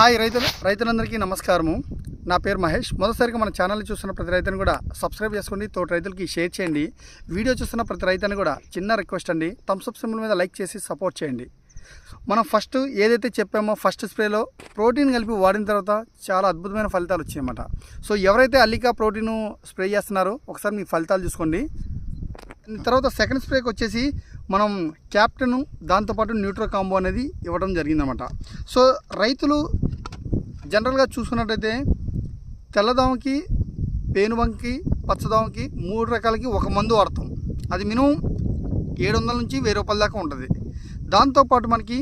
Hi రైతులు రైతులందరికీ నమస్కారము. నా పేరు మహేష్. మొదటిసారిగా మన ఛానల్ని చూస్తున్న ప్రతి రైతుని కూడా సబ్స్క్రైబ్ చేసుకోండి తోటి రైతులకి షేర్ చేయండి. వీడియో చూస్తున్న ప్రతి రైతుని కూడా చిన్న రిక్వెస్ట్ అండి థమ్స్అప్ సింబల్ మీద లైక్ చేసి సపోర్ట్ చేయండి. మనం ఫస్ట్ ఏదైతే చెప్పామో ఫస్ట్ స్ప్రేలో ప్రోటీన్ కలిపి వాడిన తర్వాత చాలా అద్భుతమైన ఫలితాలు వచ్చాయన్నమాట. సో ఎవరైతే అల్లికా ప్రోటీన్ స్ప్రే చేస్తున్నారో ఒకసారి మీ ఫలితాలు చూసుకోండి. తర్వాత సెకండ్ స్ప్రేకి వచ్చేసి మనం క్యాప్టెన్ దాంతోపాటు న్యూట్రో కాంబో అనేది ఇవ్వడం జరిగిందన్నమాట. సో రైతులు జనరల్గా చూసుకున్నట్టయితే తెల్లదోమకి పేనుబంకి పచ్చదోమకి మూడు రకాలకి ఒక మందు వాడతాం. అది మినిమం ఏడు వందల నుంచి వెయ్యి రూపాయల దాకా ఉంటుంది. దాంతోపాటు మనకి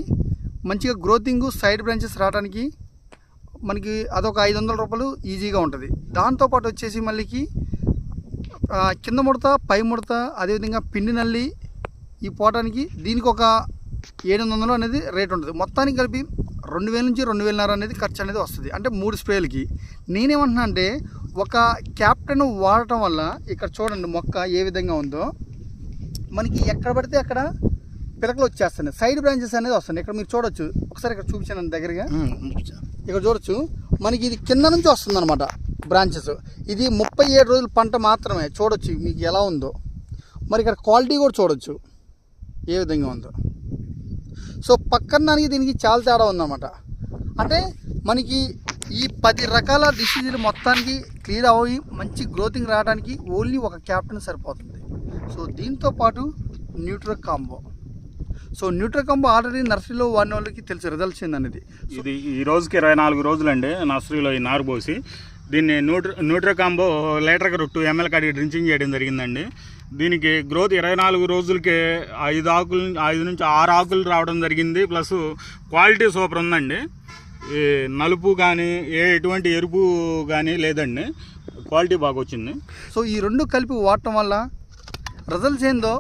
మంచిగా గ్రోతింగ్ సైడ్ బ్రాంచెస్ రావడానికి మనకి అదొక ఐదు వందల రూపాయలు ఈజీగా ఉంటుంది. దాంతోపాటు వచ్చేసి మళ్ళీకి కింద ముడత పై ముడత అదేవిధంగా పిండి నల్లి ఈ పోవటానికి దీనికి ఒక ఏడు వందలు అనేది రేట్ ఉంటుంది. మొత్తానికి కలిపి రెండు వేల నుంచి రెండు వేలన్నర అనేది ఖర్చు అనేది వస్తుంది. అంటే మూడు స్ప్రేలకి. నేనేమంటున్నా అంటే ఒక క్యాప్టెన్ వాడటం వల్ల ఇక్కడ చూడండి మొక్క ఏ విధంగా ఉందో. మనకి ఎక్కడ పడితే అక్కడ పిలకలు వచ్చేస్తున్నాయి. సైడ్ బ్రాంచెస్ అనేది వస్తున్నాయి. ఇక్కడ మీరు చూడొచ్చు. ఒకసారి ఇక్కడ చూపించాను దగ్గరగా. ఇక్కడ చూడొచ్చు. మనకి ఇది కింద నుంచి వస్తుంది అనమాట బ్రాంచెస్. ఇది ముప్పై ఏడు రోజుల పంట మాత్రమే. చూడొచ్చు మీకు ఎలా ఉందో. మరి ఇక్కడ క్వాలిటీ కూడా చూడొచ్చు. ఏ విధంగా ఉందో. సో పక్కన దానికి దీనికి చాలా తేడా ఉందన్నమాట. అంటే మనకి ఈ పది రకాల డిసీజులు మొత్తానికి క్లియర్ అవి మంచి గ్రోతింగ్ రావడానికి ఓన్లీ ఒక క్యాప్టెన్ సరిపోతుంది. సో దీంతో పాటు Nutro combo so Nutro combo already నర్సరీలో వాడిన వాళ్ళకి తెలిసి రిజల్ట్స్ అనేది ఇది ఈ రోజుకి ఇరవై నాలుగు రోజులండి నర్సరీలో ఈ నారు పోసి దీన్ని న్యూట్ర న్యూట్రోకాంబో లీటర్కి టూ ఎంఎల్ కాడికి డ్రించింగ్ చేయడం జరిగిందండి. దీనికి గ్రోత్ ఇరవై నాలుగు రోజులకే ఐదు ఆకులు ఐదు నుంచి ఆరు ఆకులు రావడం జరిగింది. ప్లస్ క్వాలిటీ సూపర్ ఉందండి. ఈ నలుపు కానీ ఏ ఎటువంటి ఎరుపు కానీ లేదండి. క్వాలిటీ బాగా వచ్చింది. సో ఈ రెండు కలిపి వాడటం వల్ల రిజల్ట్స్ ఏందో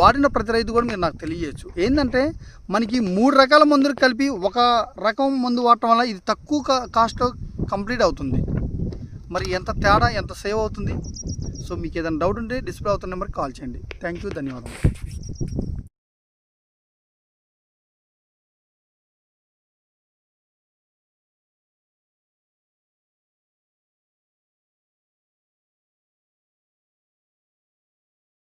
వాడిన ప్రతి రైతు కూడా మీరు నాకు తెలియజేయచ్చు. ఏంటంటే మనకి మూడు రకాల మందులు కలిపి ఒక రకం మందు వాడటం వల్ల ఇది తక్కువ కాస్ట్ కంప్లీట్ అవుతుంది. మరి ఎంత తేడా ఎంత సేవ్ అవుతుంది? సో మీకు ఏదైనా డౌట్ ఉంటే డిస్ప్లే అవుతున్న నెంబర్కి కాల్ చేయండి. థ్యాంక్ యూ ధన్యవాదాలు